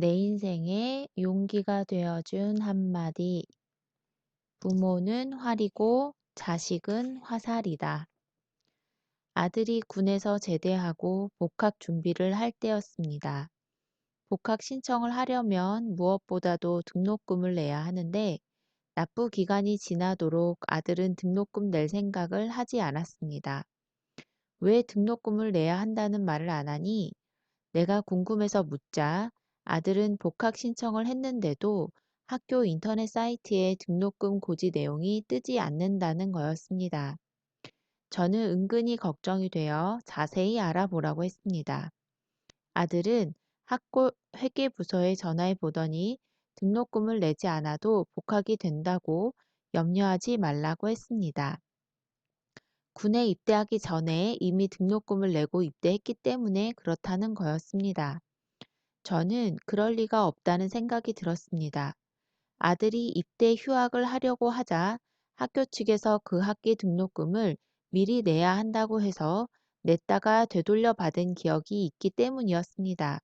내 인생에 용기가 되어준 한마디. 부모는 활이고 자식은 화살이다. 아들이 군에서 제대하고 복학 준비를 할 때였습니다. 복학 신청을 하려면 무엇보다도 등록금을 내야 하는데 납부 기간이 지나도록 아들은 등록금 낼 생각을 하지 않았습니다. 왜 등록금을 내야 한다는 말을 안 하니? 내가 궁금해서 묻자 아들은 복학 신청을 했는데도 학교 인터넷 사이트에 등록금 고지 내용이 뜨지 않는다는 거였습니다. 저는 은근히 걱정이 되어 자세히 알아보라고 했습니다. 아들은 학교 회계부서에 전화해 보더니 등록금을 내지 않아도 복학이 된다고 염려하지 말라고 했습니다. 군에 입대하기 전에 이미 등록금을 내고 입대했기 때문에 그렇다는 거였습니다. 저는 그럴 리가 없다는 생각이 들었습니다. 아들이 입대 휴학을 하려고 하자 학교 측에서 그 학기 등록금을 미리 내야 한다고 해서 냈다가 되돌려 받은 기억이 있기 때문이었습니다.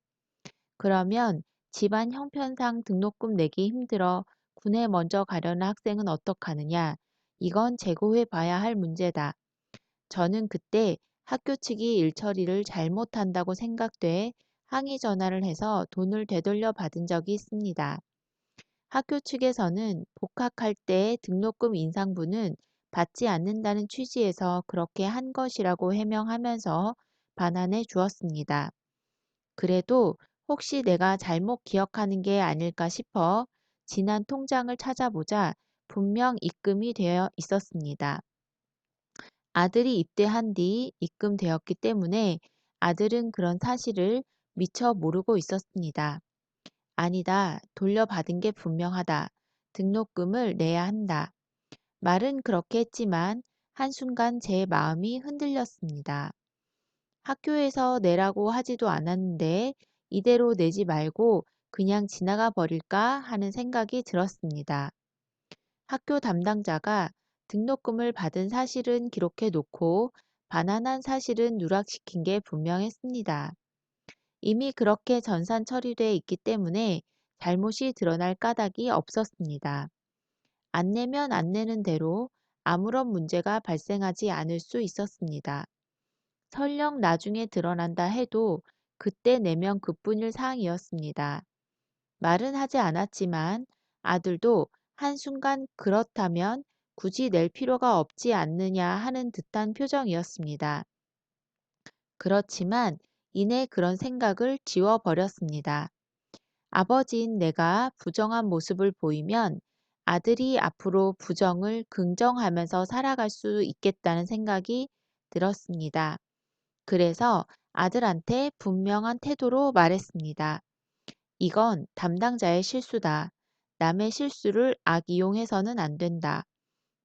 그러면 집안 형편상 등록금 내기 힘들어 군에 먼저 가려는 학생은 어떡하느냐? 이건 재고해 봐야 할 문제다. 저는 그때 학교 측이 일처리를 잘못한다고 생각돼 항의 전화를 해서 돈을 되돌려 받은 적이 있습니다. 학교 측에서는 복학할 때 등록금 인상분은 받지 않는다는 취지에서 그렇게 한 것이라고 해명하면서 반환해 주었습니다. 그래도 혹시 내가 잘못 기억하는 게 아닐까 싶어 지난 통장을 찾아보자 분명 입금이 되어 있었습니다. 아들이 입대한 뒤 입금되었기 때문에 아들은 그런 사실을 미처 모르고 있었습니다. 아니다. 돌려받은 게 분명하다. 등록금을 내야 한다. 말은 그렇게 했지만 한순간 제 마음이 흔들렸습니다. 학교에서 내라고 하지도 않았는데 이대로 내지 말고 그냥 지나가 버릴까 하는 생각이 들었습니다. 학교 담당자가 등록금을 받은 사실은 기록해 놓고 반환한 사실은 누락시킨 게 분명했습니다. 이미 그렇게 전산 처리돼 있기 때문에 잘못이 드러날 까닭이 없었습니다. 안 내면 안 내는 대로 아무런 문제가 발생하지 않을 수 있었습니다. 설령 나중에 드러난다 해도 그때 내면 그뿐일 사항이었습니다. 말은 하지 않았지만 아들도 한순간 그렇다면 굳이 낼 필요가 없지 않느냐 하는 듯한 표정이었습니다. 그렇지만 이내 그런 생각을 지워버렸습니다. 아버지인 내가 부정한 모습을 보이면 아들이 앞으로 부정을 긍정하면서 살아갈 수 있겠다는 생각이 들었습니다. 그래서 아들한테 분명한 태도로 말했습니다. 이건 담당자의 실수다. 남의 실수를 악이용해서는 안 된다.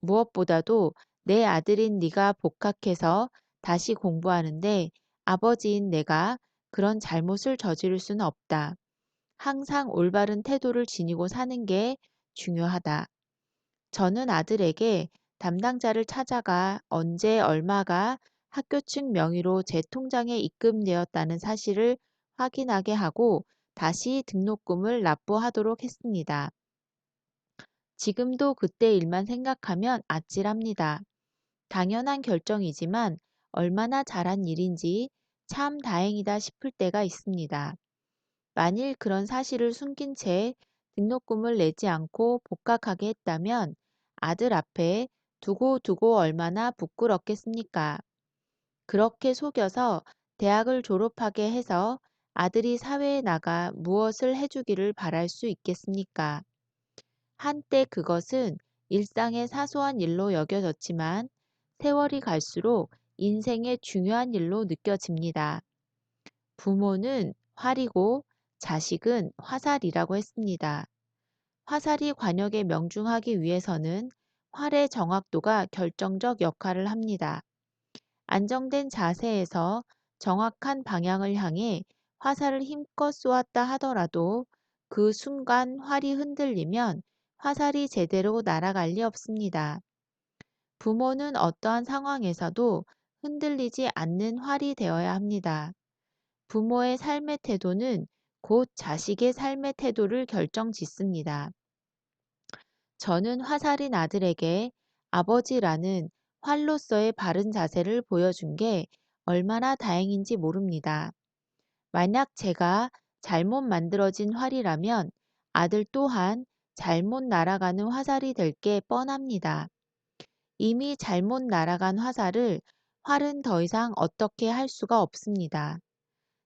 무엇보다도 내 아들인 네가 복학해서 다시 공부하는데 아버지인 내가 그런 잘못을 저지를 수는 없다. 항상 올바른 태도를 지니고 사는 게 중요하다. 저는 아들에게 담당자를 찾아가 언제 얼마가 학교 측 명의로 제 통장에 입금되었다는 사실을 확인하게 하고 다시 등록금을 납부하도록 했습니다. 지금도 그때 일만 생각하면 아찔합니다. 당연한 결정이지만 얼마나 잘한 일인지 참 다행이다 싶을 때가 있습니다. 만일 그런 사실을 숨긴 채 등록금을 내지 않고 복학하게 했다면 아들 앞에 두고 두고 얼마나 부끄럽겠습니까? 그렇게 속여서 대학을 졸업하게 해서 아들이 사회에 나가 무엇을 해주기를 바랄 수 있겠습니까? 한때 그것은 일상의 사소한 일로 여겨졌지만 세월이 갈수록 인생의 중요한 일로 느껴집니다. 부모는 활이고 자식은 화살이라고 했습니다. 화살이 관역에 명중하기 위해서는 활의 정확도가 결정적 역할을 합니다. 안정된 자세에서 정확한 방향을 향해 화살을 힘껏 쏘았다 하더라도 그 순간 활이 흔들리면 화살이 제대로 날아갈 리 없습니다. 부모는 어떠한 상황에서도 흔들리지 않는 활이 되어야 합니다. 부모의 삶의 태도는 곧 자식의 삶의 태도를 결정 짓습니다. 저는 화살인 아들에게 아버지라는 활로서의 바른 자세를 보여준 게 얼마나 다행인지 모릅니다. 만약 제가 잘못 만들어진 활이라면 아들 또한 잘못 날아가는 화살이 될 게 뻔합니다. 이미 잘못 날아간 화살을 활은 더 이상 어떻게 할 수가 없습니다.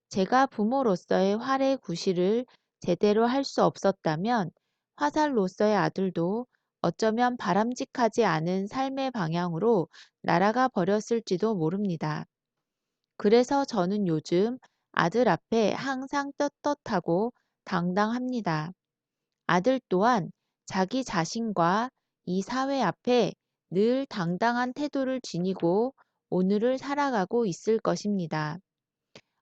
제가 부모로서의 활의 구실을 제대로 할 수 없었다면 화살로서의 아들도 어쩌면 바람직하지 않은 삶의 방향으로 날아가 버렸을지도 모릅니다. 그래서 저는 요즘 아들 앞에 항상 떳떳하고 당당합니다. 아들 또한 자기 자신과 이 사회 앞에 늘 당당한 태도를 지니고 오늘을 살아가고 있을 것입니다.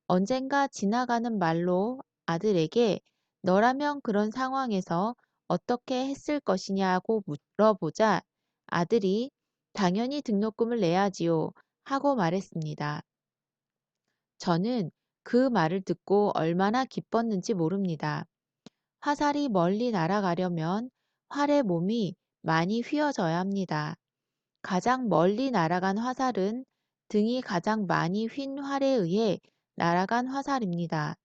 언젠가 지나가는 말로 아들에게 너라면 그런 상황에서 어떻게 했을 것이냐고 물어보자 아들이 당연히 등록금을 내야지요 하고 말했습니다. 저는 그 말을 듣고 얼마나 기뻤는지 모릅니다. 화살이 멀리 날아가려면 활의 몸이 많이 휘어져야 합니다. 가장 멀리 날아간 화살은 등이 가장 많이 휜 활에 의해 날아간 화살입니다.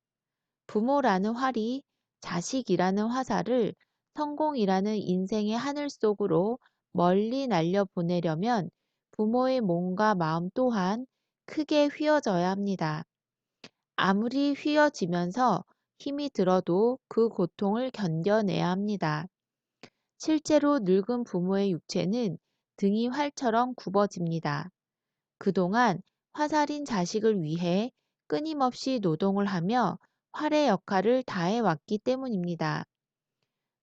부모라는 활이 자식이라는 화살을 성공이라는 인생의 하늘 속으로 멀리 날려보내려면 부모의 몸과 마음 또한 크게 휘어져야 합니다. 아무리 휘어지면서 힘이 들어도 그 고통을 견뎌내야 합니다. 실제로 늙은 부모의 육체는 등이 활처럼 굽어집니다. 그동안 화살인 자식을 위해 끊임없이 노동을 하며 활의 역할을 다해왔기 때문입니다.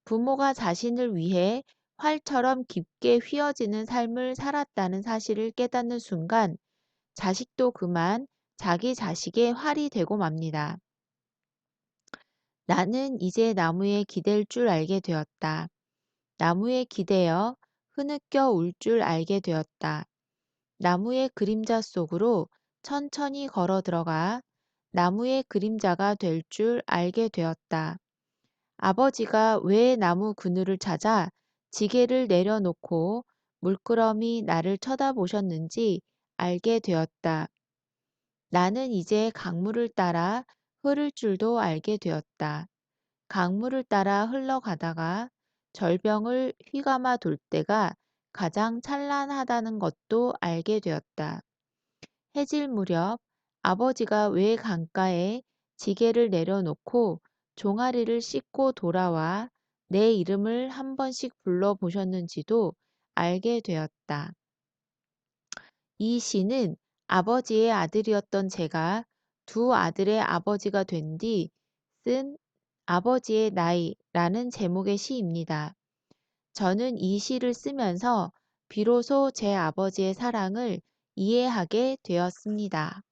부모가 자신을 위해 활처럼 깊게 휘어지는 삶을 살았다는 사실을 깨닫는 순간 자식도 그만 자기 자식의 활이 되고 맙니다. 나는 이제 나무에 기댈 줄 알게 되었다. 나무에 기대어 흐느껴 울 줄 알게 되었다. 나무의 그림자 속으로 천천히 걸어 들어가 나무의 그림자가 될 줄 알게 되었다. 아버지가 왜 나무 그늘을 찾아 지게를 내려놓고 물끄러미 나를 쳐다보셨는지 알게 되었다. 나는 이제 강물을 따라 흐를 줄도 알게 되었다. 강물을 따라 흘러가다가 절병을 휘감아 돌 때가 가장 찬란하다는 것도 알게 되었다. 해질 무렵 아버지가 왜 강가에 지게를 내려놓고 종아리를 씻고 돌아와 내 이름을 한 번씩 불러보셨는지도 알게 되었다. 이 시는 아버지의 아들이었던 제가 두 아들의 아버지가 된 뒤 쓴 아버지의 나이라는 제목의 시입니다. 저는 이 시를 쓰면서 비로소 제 아버지의 사랑을 이해하게 되었습니다.